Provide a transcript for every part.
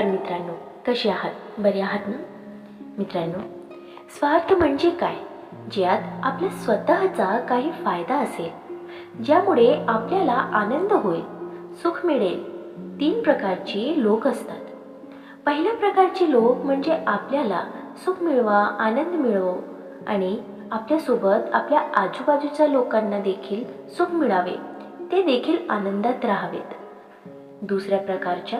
नमस्कार मित्रांनो कसे आहात? बरे आहात ना? मित्रांनो स्वार्थ म्हणजे काय? ज्यात आपल्या स्वतःचा काही फायदा असेल ज्यामुळे आपल्याला आनंद होईल सुख मिळेल. तीन प्रकारची लोक असतात. पहिल्या प्रकारचे लोक म्हणजे आपल्याला सुख मिळवा आनंद मिळवो आणि आपल्यासोबत आपल्या आजूबाजूच्या लोकांना देखील सुख मिळावे. ते देखील आनंदात राहावेत. दुसऱ्या प्रकारच्या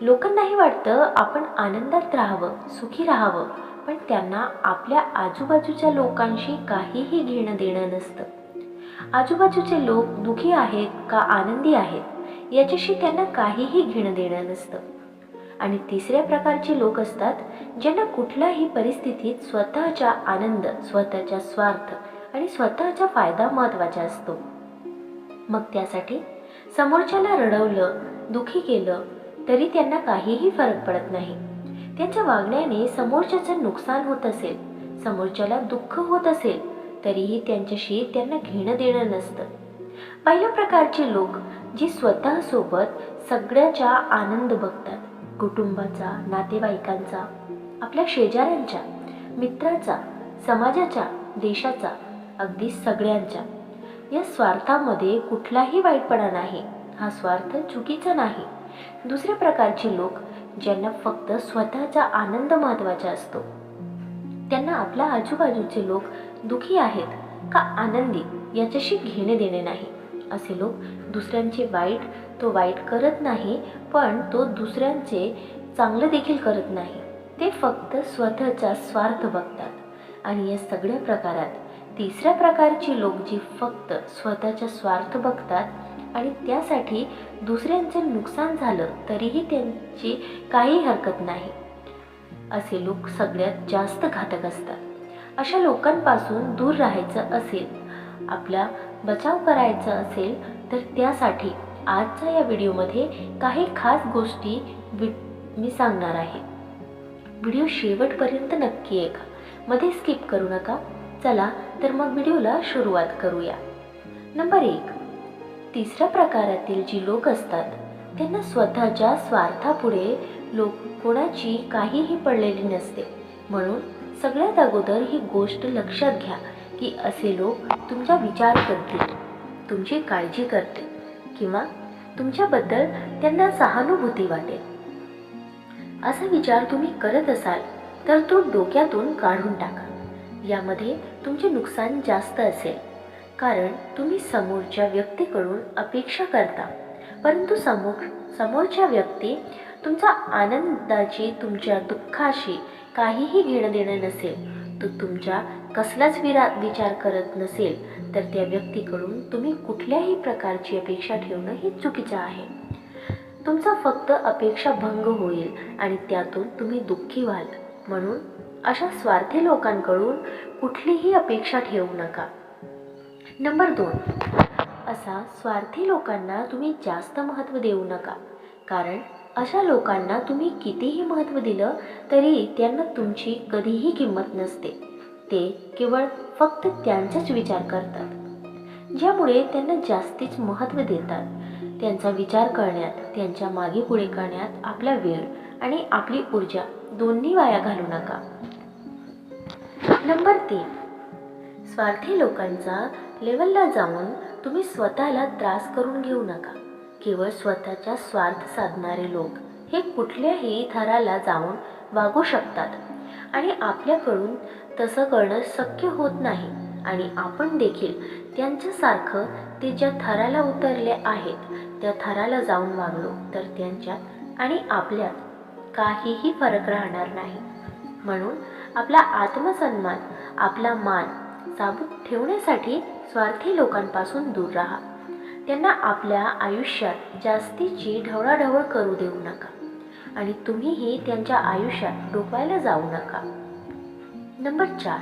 लोकांनाही वाटतं आपण आनंदात राहावं सुखी राहावं पण त्यांना आपल्या आजूबाजूच्या लोकांशी काहीही घेणं देणं नसतं. आजूबाजूचे लोक दुखी आहेत का आनंदी आहेत याच्याशी त्यांना काहीही घेणं देणं नसतं. आणि तिसऱ्या प्रकारचे लोक असतात ज्यांना कुठल्याही परिस्थितीत स्वतःचा आनंद स्वतःचा स्वार्थ आणि स्वतःचा फायदा महत्त्वाचा असतो. मग त्यासाठी समोरच्याला रडवलं दुखी केलं तरी त्यांना काहीही फरक पडत नाही. त्यांच्या वागण्याने समोरच्याचं नुकसान होत असेल समोरच्याला दुःख होत असेल तरीही त्यांच्याशी त्यांना घेणं देणं नसतं. पहिल्या प्रकारचे लोक जे स्वतःसोबत सगळ्याचा आनंद बघतात कुटुंबाचा नातेवाईकांचा आपल्या शेजाऱ्यांच्या मित्राचा समाजाच्या देशाचा अगदी सगळ्यांच्या. या स्वार्थामध्ये कुठलाही वाईटपणा नाही. हा स्वार्थ चुकीचा नाही. दुसऱ्या प्रकारचे लोक ज्यांना फक्त स्वतःचा आनंद महत्त्वाचा असतो. त्यांना आपल्या आजूबाजूचे लोक दुखी आहेत का आनंदी याच्याशी घेणे देणे नाही. असे लोक दुसऱ्यांचे वाईट तो वाईट करत नाही पण तो दुसऱ्यांचे चांगलं देखील करत नाही. ते फक्त स्वतःचा स्वार्थ बघतात. आणि या सगळ्या प्रकारात तिसऱ्या प्रकारची लोक जी फक्त स्वतःचा स्वार्थ बघतात आणि त्यासाठी दुसऱ्यांचं नुकसान झालं तरीही त्यांची काही हरकत नाही. असे लोक सगळ्यात जास्त घातक असतात. अशा लोकांपासून दूर राहायचं असेल आपला बचाव करायचा असेल तर त्यासाठी आजच्या या व्हिडिओमध्ये काही खास गोष्टी वि मी सांगणार आहे. व्हिडिओ शेवटपर्यंत नक्की ऐका. मध्ये स्किप करू नका. चला तर मग व्हिडिओला सुरुवात करूया. नंबर एक. तिसऱ्या प्रकारातील जी लोक असतात त्यांना स्वतःच्या स्वार्थापुढे लोक कोणाची काहीही पडलेली नसते. म्हणून सगळ्यात अगोदर ही गोष्ट लक्षात घ्या की असे लोक तुमचा विचार करतील तुमची काळजी करतील किंवा तुमच्याबद्दल त्यांना सहानुभूती वाटेल. असा विचार तुम्ही करत असाल तर तो डोक्यातून काढून टाका. यामध्ये तुमचे नुकसान जास्त असेल. कारण तुम्ही समोरच्या व्यक्तीकडून अपेक्षा करता. परंतु समोर समोरच्या व्यक्ती तुमचा आनंदाची तुमच्या दुःखाशी काहीही घेणं देणं नसेल तो तुमच्या कसलाच विरा विचार करत नसेल तर त्या व्यक्तीकडून तुम्ही कुठल्याही प्रकारची अपेक्षा ठेवणं हे चुकीचं आहे. तुमचा फक्त अपेक्षा भंग होईल आणि त्यातून तुम्ही दुःखी व्हाल. म्हणून अशा स्वार्थी लोकांकडून कुठलीही अपेक्षा ठेवू नका. नंबर दोन. असा स्वार्थी लोकांना तुम्ही जास्त महत्त्व देऊ नका. कारण अशा लोकांना तुम्ही कितीही महत्त्व दिलं तरी त्यांना तुमची कधीही किंमत नसते. ते केवळ फक्त त्यांचाच विचार करतात. ज्यामुळे त्यांना जास्तीच महत्त्व देतात. त्यांचा विचार करण्यात त्यांच्या मागे पुढे करण्यात आपला वेळ आणि आपली ऊर्जा दोन्ही वाया घालू नका. नंबर तीन. स्वार्थी लोकांचा लेवलला जाऊन तुम्ही स्वतःला त्रास करून घेऊ नका. केवळ स्वतःचा स्वार्थ साधणारे लोक हे कुठल्याही थराला जाऊन वागू शकतात. आणि आपल्याकडून तसं करणं शक्य होत नाही. आणि आपण देखील त्यांच्यासारखं ते ज्या थराला उतरले आहेत त्या थराला जाऊन वागलो तर त्यांच्यात आणि आपल्यात काहीही फरक राहणार नाही. म्हणून आपला आत्मसन्मान आपला मान साबूत ठेवण्यासाठी स्वार्थी लोकांपासून दूर राहा. त्यांना आपल्या आयुष्यात जास्तीची ढवळाढवळ करू देऊ नका आणि तुम्हीही त्यांच्या आयुष्यात डोकायला जाऊ नका. नंबर चार.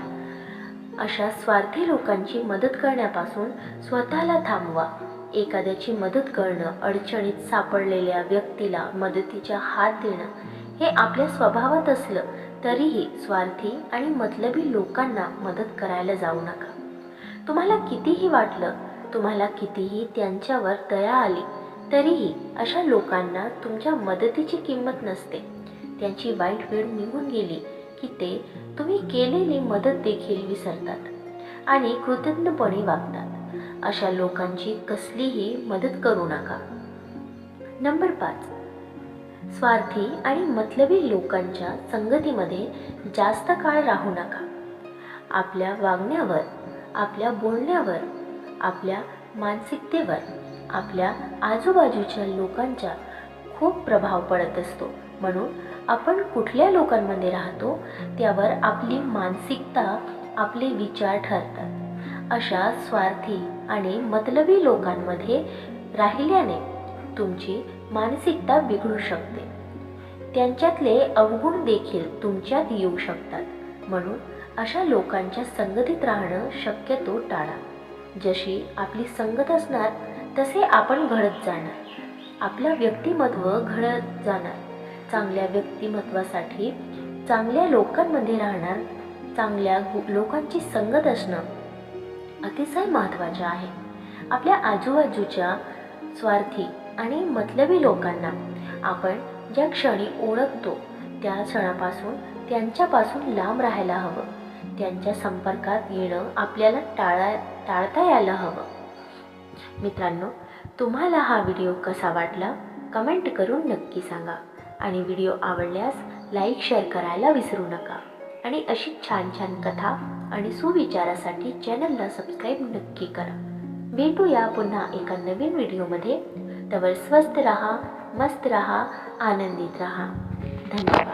अशा स्वार्थी लोकांची मदत करण्यापासून स्वतःला थांबवा. एखाद्याची मदत करणं अडचणीत सापडलेल्या व्यक्तीला मदतीचा हात देणं हे आपल्या स्वभावात असलं तरीही स्वार्थी आणि मतलबी लोकांना मदत करायला जाऊ नका. तुम्हाला कितीही वाटलं तुम्हाला कितीही त्यांच्यावर दया आली तरीही अशा लोकांना तुमच्या मदतीची किंमत नसते. त्यांची वाईट वेळ निघून गेली की ते तुम्ही केलेली मदत देखील विसरतात आणि कृतज्ञपणे वागतात. अशा लोकांची कसलीही मदत करू नका. नंबर पाच. स्वार्थी आणि मतलबी लोकांच्या संगतीमध्ये जास्त काळ राहू नका. आपल्या वागण्यावर आपल्या बोलण्यावर आपल्या मानसिकतेवर आपल्या आजूबाजूच्या लोकांचा खूप प्रभाव पडत असतो. म्हणून आपण कुठल्या लोकांमध्ये राहतो त्यावर आपली मानसिकता आपले विचार ठरतात. अशा स्वार्थी आणि मतलबी लोकांमध्ये राहिल्याने तुमची मानसिकता बिघडू शकते. त्यांच्यातले अवगुण देखील तुमच्यात येऊ शकतात. म्हणून अशा लोकांच्या संगतीत राहणं शक्यतो टाळा. जशी आपली संगत असणार तसे आपण घडत जाणार. आपलं व्यक्तिमत्व घडत जाणार. चांगल्या व्यक्तिमत्वासाठी चांगल्या लोकांमध्ये राहणार चांगल्या लोकांची संगत असणं अतिशय महत्त्वाचं आहे. आपल्या आजूबाजूच्या स्वार्थी आणि मतलबी लोकांना. आपण ज्या क्षणी ओळखतो त्या क्षणापासून त्यांच्यापासून लांब राहायला हवं. त्यांच्या संपर्कात येणं आपल्याला टाळा टाळता यायला हवं. मित्रांनो तुम्हाला हा व्हिडिओ कसा वाटला? कमेंट करून नक्की सांगा. आणि व्हिडिओ आवडल्यास लाईक शेअर करायला विसरू नका. आणि अशी छान छान कथा आणि सुविचारासाठी चॅनलला सबस्क्राईब नक्की करा. भेटूया पुन्हा एका नवीन व्हिडिओमध्ये. तवर स्वस्त रहा मस्त रहा आनंदित रहा. धन्यवाद.